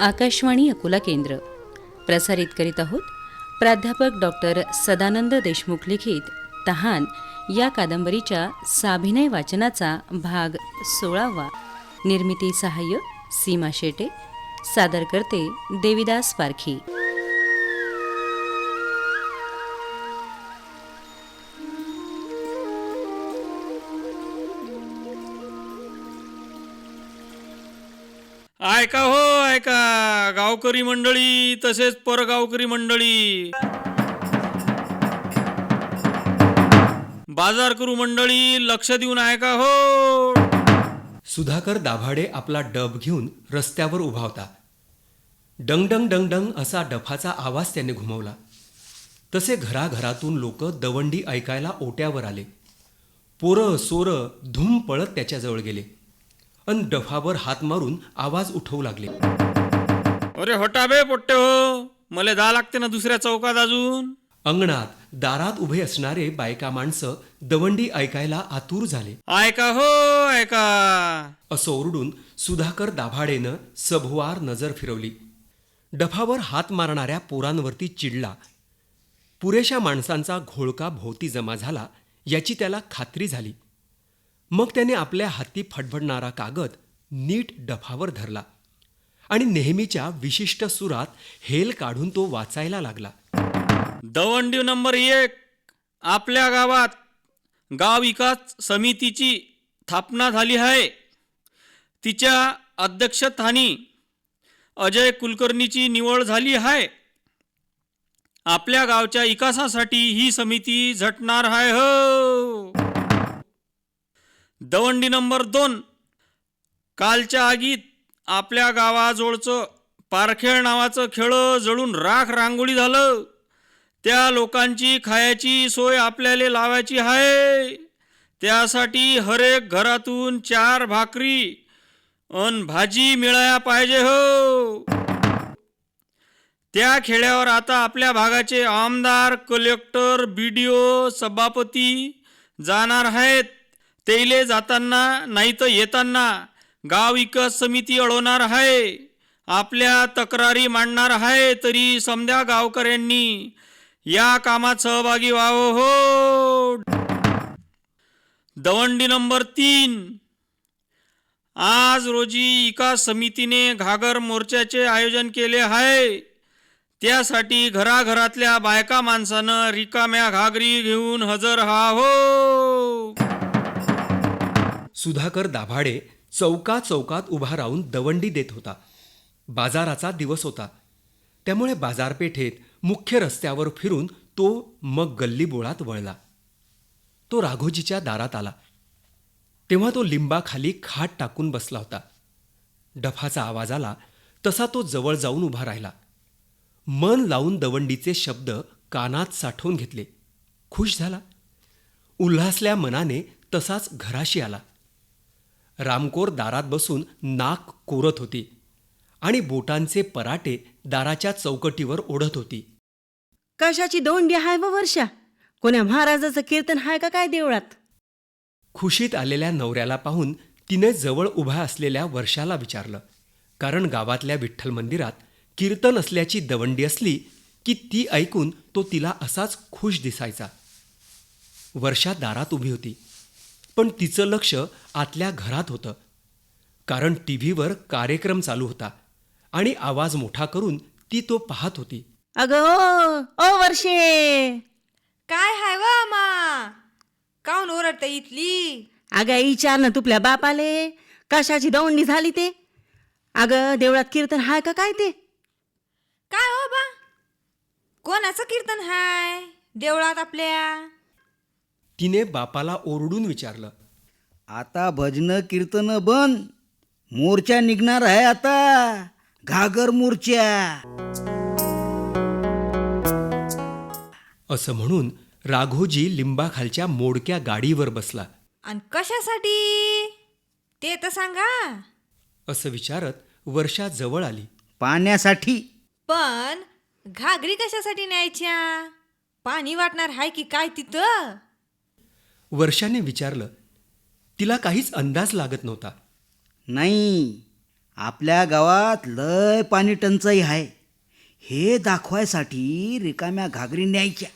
आकाशवाणी अकोला केंद्र. प्रसारित करीत आहोत प्राध्यापक डॉक्टर सदानंद देशमुख लिखित. तहान या कादंबरीच्या साभिनय वाचनाचा भाग सोळावा. निर्मिती सहाय्य सीमा शेटे. सादर करते देविदास पारखी. ऐका हो ऐका. गावकरी मंडळी तसेच परगावकरी मंडळी. बाजार करू मंडळी लक्ष देऊन ऐका हो. सुधाकर दाभाडे आपला डब घेऊन रस्त्यावर उभा होता. डंग डंग डंग डंग असा डफाचा आवाज त्याने घुमवला. तसे घराघरातून लोक दवंडी ऐकायला ओट्यावर आले. पोरं सोरं धूम पळत त्याच्याजवळ गेले. अन डफावर हात मारून आवाज उठवू लागले. अरे हटा बे पोट्टे हो मला जा लागते ना दुसऱ्या चौकात अजून. अंगणात दारात उभे असणारे बायका माणसं दवंडी ऐकायला आतुर झाले. ऐका हो ऐका. असं ओरडून सुधाकर दाभाडेनं सभोवार नजर फिरवली. डफावर हात मारणाऱ्या पोरांवरती चिडला. पुरेशा माणसांचा घोळका भोवती जमा झाला याची त्याला खात्री झाली. मग त्याने आपल्या हाती फडफडणारा कागद नीट डफावर धरला आणि नेहमीच्या विशिष्ट सुरात हेल काढून तो वाचायला लागला. दवंडी नंबर एक आपल्या गावात गाव विकास समितीची स्थापना झाली आहे. तिच्या अध्यक्षस्थानी अजय कुलकर्णीची निवड झाली आहे. आपल्या गावच्या विकासासाठी ही समिती झटणार आहे हो. दवंडी नंबर दोन. कालच्या आगीत आपल्या गावाजवळचं पारखेळ नावाचं खेळ जळून राख रांगोळी झालं. त्या लोकांची खायची सोय आपल्याला लावायची आहे. त्यासाठी हरेक घरातून चार भाकरी अन भाजी मिळाया पाहिजे हो. त्या खेड्यावर आता आपल्या भागाचे आमदार कलेक्टर बी डी ओ सभापती जाणार आहेत. तेले जाताना नाही तर येताना गाव विकास समिती अडवणार आहे आपल्या तक्रारी मांडणार आहे तरी समध्या गावकऱ्यांनी या कामात सहभागी व्हावं हो. दवंडी नंबर तीन. आज रोजी विकास समितीने घागर मोर्चाचे आयोजन केले आहे त्यासाठी घराघरातल्या बायका माणसानं रिकाम्या घागरी घेऊन हजर हा हो. सुधाकर दाभाडे चौका चौकात उभा राहून दवंडी देत होता. बाजाराचा दिवस होता. त्यामुळे बाजारपेठेत मुख्य रस्त्यावर फिरून तो मग गल्ली बोळात वळला. तो राघोजीच्या दारात आला. तेव्हा तो लिंबाखाली खाट टाकून बसला होता. डफाचा आवाज आला तसा तो जवळ जाऊन उभा राहिला. मन लावून दवंडीचे शब्द कानात साठवून घेतले. खुश झाला. उल्हासल्या मनाने तसाच घराशी आला. रामकोर दारात बसून नाक कोरत होती आणि बोटांचे पराटे दाराच्या चौकटीवर ओढत होती. कशाची दोंडी हाय व वर्षा? कोण्या महाराजाचं कीर्तन हाय का काय देवळात? खुशीत आलेल्या नवऱ्याला पाहून तिने जवळ उभ्या असलेल्या वर्षाला विचारलं. कारण गावातल्या विठ्ठल मंदिरात कीर्तन असल्याची दवंडी असली की ती ऐकून तो तिला असाच खुश दिसायचा. वर्षा दारात उभी होती. पण तिचं लक्ष आतल्या घरात होतं. कारण टी व्हीवर कार्यक्रम चालू होता आणि आवाज मोठा करून ती तो पाहत होती. अगं ओ ओ वर्षे! काय हाय वा मा काऊन ओरडते इथली? अगं विचार ना तुपल्या बापाले. कशाची दौंडी झाली ते? अगं देवळात कीर्तन हाय का काय ते? काय हो बा? कोणाचं कीर्तन हाय? देवळात आपल्या? तिने बापाला ओरडून विचारलं आता भजन कीर्तन बंद. मोर्चा निघणार आहे आता. घागर मोर्चा. असं म्हणून राघोजी लिंबाखालच्या मोडक्या गाडीवर बसला. आणि कशासाठी? ते तर सांगा. असं विचारत वर्षा जवळ आली. पाण्यासाठी. पण घागरी कशासाठी न्यायच्या? पाणी वाटणार हाय की काय तिथं? वर्षाने विचारलं तिला काहीच अंदाज लागत नव्हता. नाही आपल्या गावात लय पाणी टंचाई आहे. हे दाखवायसाठी रिकाम्या घागरी न्यायच्या.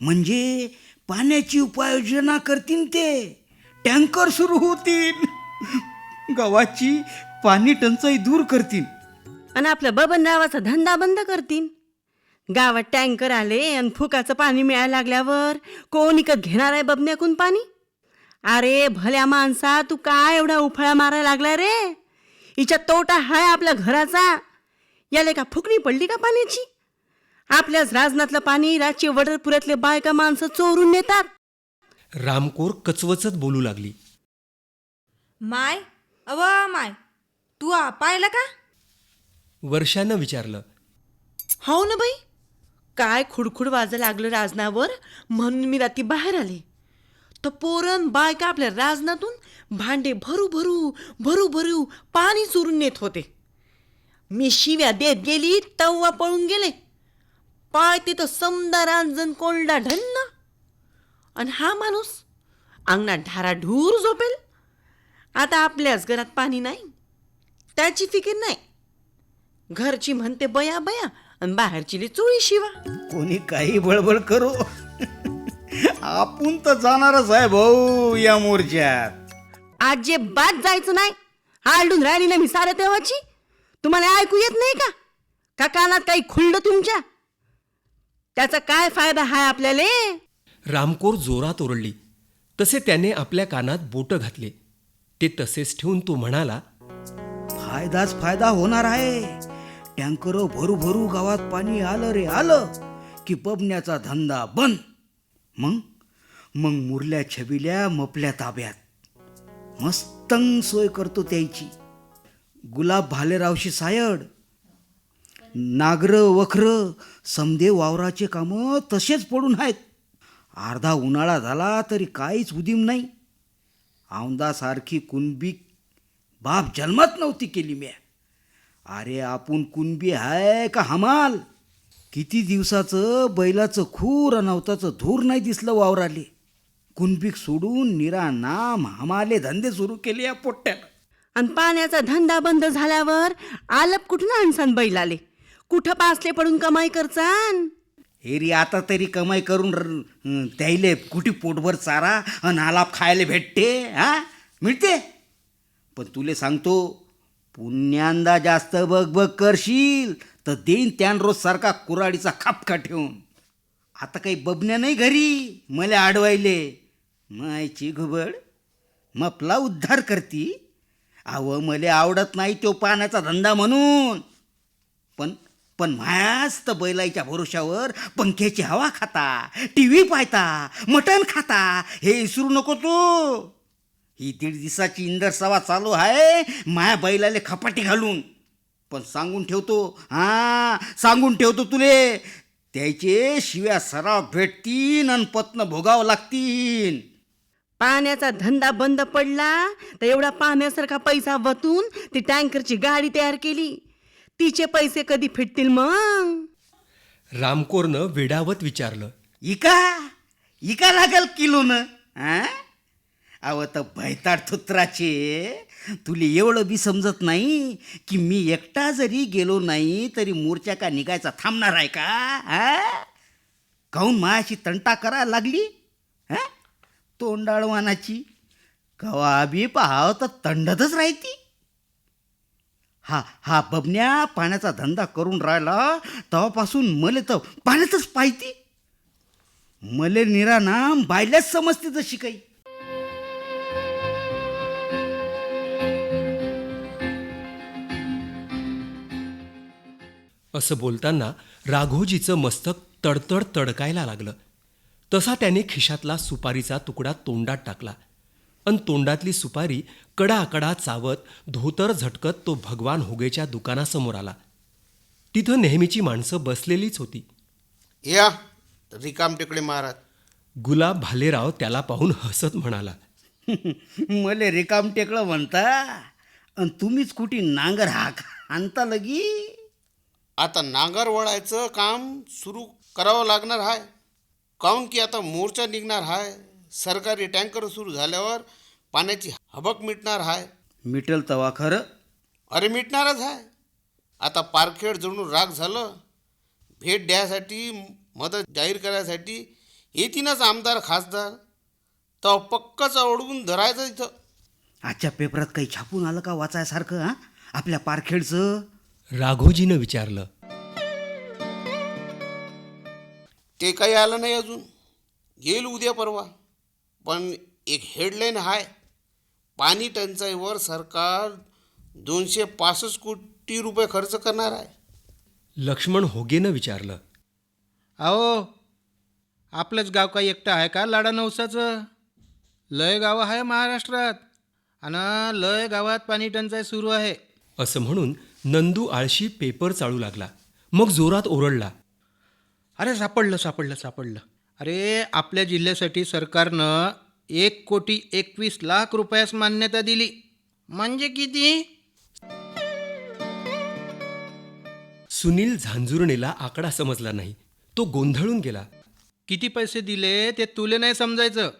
म्हणजे पाण्याची उपाययोजना करतील ते. टँकर सुरू होतील. गावाची पाणी टंचाई दूर करतील आणि आपल्या बबनरावाचा धंदा बंद करतीन. गावात टँकर आले आणि फुकाचं पाणी मिळायला लागल्यावर कोण इकत घेणार आहे बबन्याकून पाणी? अरे भल्या माणसा तू काय एवढा उफळा मारायला लागला रे? हिच्या तोटा हाय आपल्या घराचा. याले का फुकणी पडली का पाण्याची? आपल्याच राजनातलं पाणी रातची वडरपुऱ्यातले बायका माणसं चोरून नेतात. रामकोर कचवचत बोलू लागली. माय अव माय तू आ पाहिलं का? वर्षानं विचारलं. हो ना बाई काय खुडखुड वाजा लागलं राजनावर? म्हणून मी रात्री बाहेर आले. तर पोरण बायका आपल्या राजनातून भांडे भरू भरू भरू भरू पाणी चोरून नेत होते. मी शिव्या देत गेली तव्वा पळून गेले. पाय तिथं समदा रांजण कोंडा ढन्न. आणि हा माणूस अंगणात ढाराढूर झोपेल. आता आपल्याच घरात पाणी नाही. त्याची फिकीर नाही. घरची म्हणते बया बया आणि बाहेरची चोळी शिवा. कोणी काही बळबळ करो. आपण तर जाणारच आहे भाऊ या मोर्चात आज जे बाद जायचं नाही. हालडून राहिली ना मी साऱ्या तेव्हाची. तुम्हाला ऐकू येत नाही का? का कानात काही खुललं तुमच्या? त्याचा काय फायदा हाय आपल्याला? रामकोर जोरात ओरडली. तसे त्याने आपल्या कानात बोटं घातले. ते तसेच ठेवून तो म्हणाला फायदाच फायदा होणार आहे. टँकर भरू भरू गावात पाणी आलं रे आलं की पबण्याचा धंदा बंद. मग? मग मुरल्या छबिल्या मपल्या ताब्यात. मस्तंग सोय करतो त्याची. गुलाब भालेरावशी सायड. नागर वखर समदे वावराचे कामं तसेच पडून आहेत. अर्धा उन्हाळा झाला तरी काहीच उदीम नाही. औंदासारखी कुणबी बाप जन्मात नव्हती केली म्या. अरे आपण कुणबी आहे का हमाल? किती दिवसाचं बैलाचं खूर अनवताचं धूर नाही दिसलं वावराले. कुणबीक सोडून निरा नाम हमाले धंदे सुरू केले या पोट्ट्यानं. आणि पाण्याचा धंदा बंद झाल्यावर आलप कुठून आणसान बैल आले कुठं पासले पडून कमाई करचान हेरी आता तरी कमाई करून र- त्याईले कुठे पोटभर चारा आणि आलाप खायला भेटते हा? मिळते? पण तुले सांगतो पुण्यांदा जास्त बघ करशील तर देईन त्यान रोज सारखा कुराडीचा खापका ठेवून. आता काही बबण्या नाही घरी? मला आडवायले. मायची घुबड मपला उद्धार करती? आव मले आवडत नाही तो पाण्याचा धंदा म्हणून. पण पण मायाच तर बैलाईच्या भरोशावर पंख्याची हवा खाता टी व्ही पाहता मटण खाता हे विसरू नको तू. ही दीड दिवसाची इंदर सभा चालू आहे माया बैलाले खपाटी घालून. पण सांगून ठेवतो हा सांगून ठेवतो तुले त्याचे शिव्या सराव भेटतीन आणि पत्न भोगावं लागतीन. पाण्याचा धंदा बंद पडला तर एवढा पाण्यासारखा पैसा वतून ती टँकरची गाडी तयार केली. तिचे पैसे कधी फिटतील मग? रामकोरनं वेडावत विचारलं. इका इका लागल किलो न अव तर भैताड थुत्राचे तुले एवढं बी समजत नाही की मी एकटा जरी गेलो नाही तरी मोर्चा का निघायचा थांबणार आहे का? हा? काहून मायाची तंटा करायला लागली? हा? तोंडाळवानाची. कवा बी पाहाव तर तंडतच राहती. हा हा बबन्या पाण्याचा धंदा करून राहिला तेव्हापासून मले तर पाण्यातच पाहिती मले निरा नाम बायल्याच समजते जशी काही. असं बोलताना राघोजीचं मस्तक तडतड तडकायला लागलं. तसा त्याने खिशातला सुपारीचा तुकडा तोंडात टाकला. अन तोंडातली सुपारी कडाकडा चावत धोतर झटकत तो भगवान होगेच्या दुकानासमोर आला. तिथं नेहमीची माणसं बसलेलीच होती. या रिकाम टेकडे महाराज. गुलाब भालेराव त्याला पाहून हसत म्हणाला. मले रिकाम टेकलं म्हणता आणि तुम्हीच कुठे नांगर हाक आणता लगी? आता नांगर वळायचं काम सुरू करावं लागणार आहे काऊन की आता मोर्चा निघणार आहे सरकारी टँकर सुरू झाल्यावर पाण्याची हबक मिटणार आहे मिटल तवा खरं? अरे मिटणारच आहे आता पारखेड जणू राग झालं. भेट द्यायसाठी मदत जाहीर करायसाठी येतीनच आमदार खासदार. तर पक्कच अडवून धरायचं इथं. आजच्या पेपरात काही छापून आलं का वाचायसारखं हा? आपल्या पारखेडचं? राघोजीनं विचारलं. ते काही आलं नाही अजून. येईल उद्या परवा. पण एक हेडलाईन आहे पाणी टंचाईवर सरकार दोनशे पासष्ट कोटी रुपये खर्च करणार आहे. लक्ष्मण होगेनं विचारलं. अहो आपलंच गाव काही एकटं आहे का लाडा नवसाचं? लय गाव आहे महाराष्ट्रात. आणि लय गावात पाणी टंचाई सुरू आहे. असं म्हणून नंदू आळशी पेपर चाळू लागला. मग जोरात ओरडला. अरे सापडलं सापडलं सापडलं. अरे आपल्या जिल्ह्यासाठी सरकारनं एक कोटी एकवीस लाख रुपयास मान्यता दिली. म्हणजे किती? सुनील झांजुर्णेला आकडा समजला नाही. तो गोंधळून गेला. किती पैसे दिले ते तुले नाही समजायचं.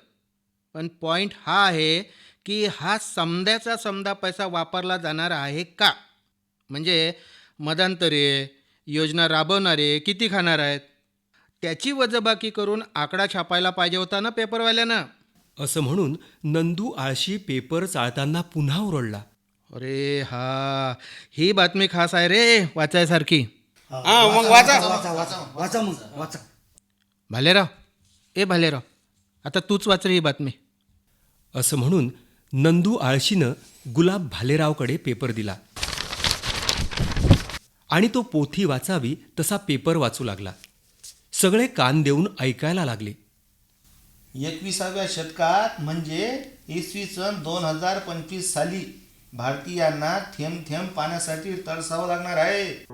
पण पॉईंट हा आहे की हा समद्याचा समदा पैसा वापरला जाणार आहे का? म्हणजे मदांतरे योजना राबवणारे किती खाणार आहेत? त्याची वजबाकी करून आकडा छापायला पाहिजे होता ना पेपरवाल्यानं? असं म्हणून नंदू आळशी पेपर चाळताना पुन्हा ओरडला. अरे हा ही बातमी खास आहे रे वाचायसारखी. हां मग वाचा वाचा वाचा वाचा मग वाचा. भालेराव ए भालेराव आता तूच वाच रे ही बातमी. असं म्हणून नंदू आळशीनं गुलाब भालेरावकडे पेपर दिला. आणि तो पोथी वाचावी तसा पेपर वाचू लागला. सगळे कान देऊन ऐकायला लागले. एकविसाव्या शतकात म्हणजे इसवी सन दोन हजार पंचवीस साली भारतीयांना थेंब थेंब पाण्यासाठी तरसावं लागणार आहे.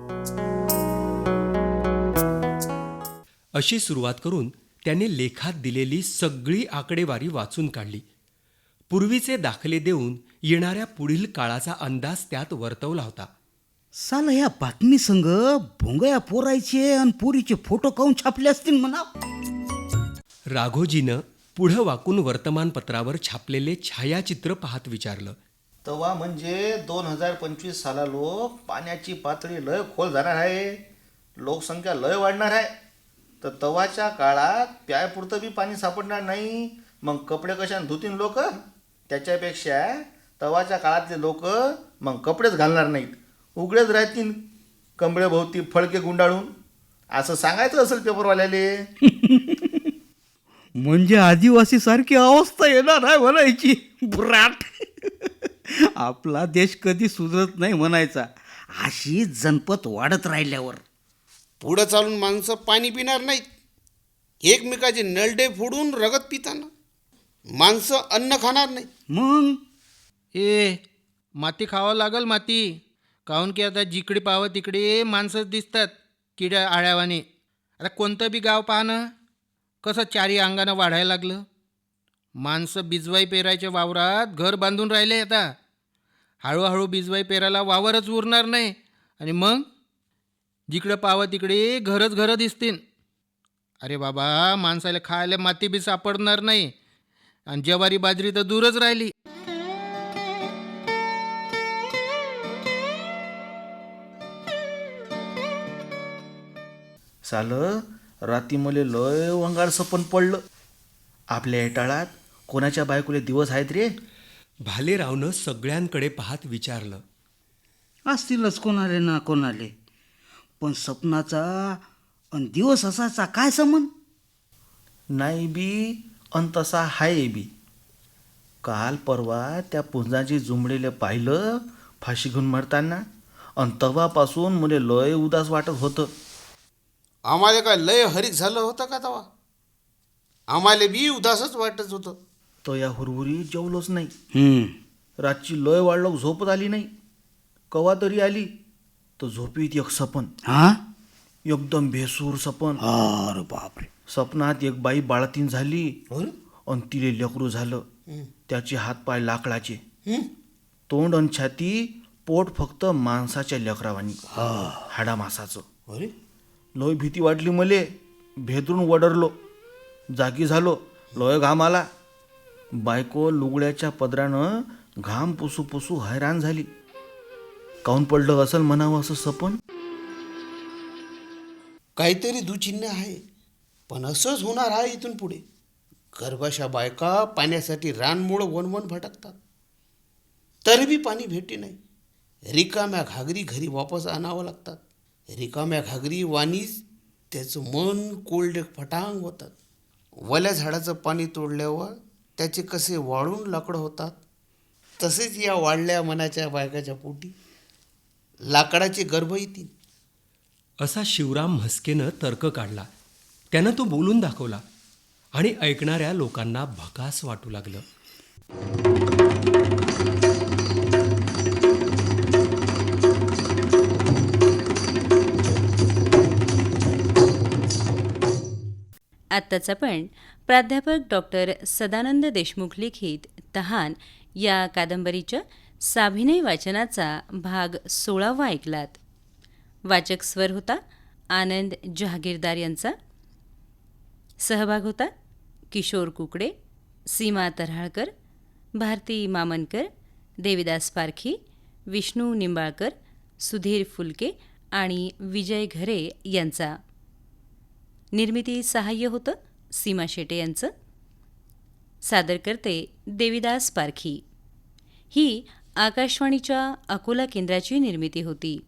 अशी सुरुवात करून त्याने लेखात दिलेली सगळी आकडेवारी वाचून काढली. पूर्वीचे दाखले देऊन येणाऱ्या पुढील काळाचा अंदाज त्यात वर्तवला होता. साला या बातमी संग भोंगया पोरायचे आणि पोरीचे फोटो काऊन छापले असतील म्हणा राघोजीनं पुढं वाकून वर्तमानपत्रावर छापलेले छायाचित्र पाहत विचारलं. तवा म्हणजे दोन हजार पंचवीस साला लोक पाण्याची पातळी लय खोल जाणार आहे. लोकसंख्या लय वाढणार आहे. तर तवाच्या काळात प्यायपुरतं बी पाणी सापडणार नाही. मग कपडे कशाने धुतीन लोक? त्याच्यापेक्षा तवाच्या काळातले लोक मग कपडेच घालणार नाहीत. उघडेच राहतील कंबळेभोवती फळके गुंडाळून. असं सांगायचं असेल पेपरवाल्याले. म्हणजे आदिवासी सारखी अवस्था येणार आहे म्हणायची बुराट. आपला देश कधी सुधरत नाही म्हणायचा. अशी जनपत वाढत राहिल्यावर. पुढं चालून माणसं पाणी पिणार नाहीत. एकमेकाचे नळडे फोडून रगत पिताना. माणसं अन्न खाणार नाहीत. मग? ए माती खावं लागल माती. काहून की आता जिकडे पाहावं तिकडे माणसंच दिसतात किड्या आळ्यावाने. आता कोणतं बी गाव पाहणं कसं चारी अंगानं वाढायला लागलं? माणसं बिजवाई पेरायच्या वावरात घर बांधून राहिले आता. हळूहळू बिजवाई पेरायला वावरच उरणार नाही. आणि मग? जिकडं पाहावं तिकडे घरच घरं दिसतील. अरे बाबा माणसाला खायला माती बी सापडणार नाही. आणि ज्वारी बाजरी तर दूरच राहिली. सालं राती मले लय वंगाळ सपन पडलं. आपल्या हेटाळात कोणाच्या बायकोले दिवस आहेत रे? भालेरावनं सगळ्यांकडे पाहत विचारलं. असतीलच कोणाले ना कोणाले. पण सपनाचा आणि दिवस असाचा काय संबंध? नाही बी अन तसा हाय बी. काल परवा त्या पुंजाची जुंबडीले पाहिलं फाशी घेऊन मरताना. अन तवापासून मुले लय उदास वाटत होतं. आम्हाला काय लय हरीक झालं होतं का तेव्हा आम्हाला बी उदासच वाटत होतं. तो या हुरहुरी जेवलोच नाही. रातची लय वाढलोक झोपत आली नाही. कवा तरी आली तर झोपीत एक सपन. हा? एकदम बेसूर सपन. अरे बापरे. सपनात एक बाई बाळातीन झाली अन तिले लेकरू झालं. त्याचे हातपाय लाकडाचे. तोंड अन छाती पोट फक्त माणसाच्या लेकरावानी. हाडा मासाचं लय भीती वाटली मले. भेदरून वडरलो. जागी झालो. लय घाम आला. बायको लुगड्याच्या पदरानं घाम पुसू पुसू हैराण झाली. काऊन पडलं असल म्हणावं असं सपन? काहीतरी दुचिन्ह आहे. पण असंच होणार आहे इथून पुढे. गर्भाशा बायका पाण्यासाठी रानमुळं वनवन भटकतात. तरी बी पाणी भेटे नाही. रिकाम्या घागरी घरी वापस आणावं लागतात. रिकाम्या घागरी वाणीच त्याचं मन कोल्ड फटांग होतात वल्या झाडाचं पाणी तोडल्यावर त्याचे कसे वाळून लाकडं होतात तसेच या वाढल्या मनाच्या बायकाच्या पोटी. लाकडाचे गर्भ येतील. असा शिवराम म्हस्केनं तर्क काढला. त्यानं तो बोलून दाखवला आणि ऐकणाऱ्या लोकांना भकास वाटू लागलं. आत्ताच आपण प्राध्यापक डॉक्टर सदानंद देशमुख लिखित तहान या कादंबरीच्या साभिनय वाचनाचा भाग सोळावा ऐकलात. वाचक स्वर होता आनंद जहागीरदार यांचा. सहभाग होता किशोर कुकडे सीमा तऱ्हाळकर भारती मामनकर देविदास पारखी विष्णू निंबाळकर सुधीर फुलके आणि विजय घरे यांचा निर्मिती सहाय्य होतं. सीमा शेटे यांचं. सादर करते देविदास पारखी. ही आकाशवाणीच्या अकोला केंद्राची निर्मिती होती.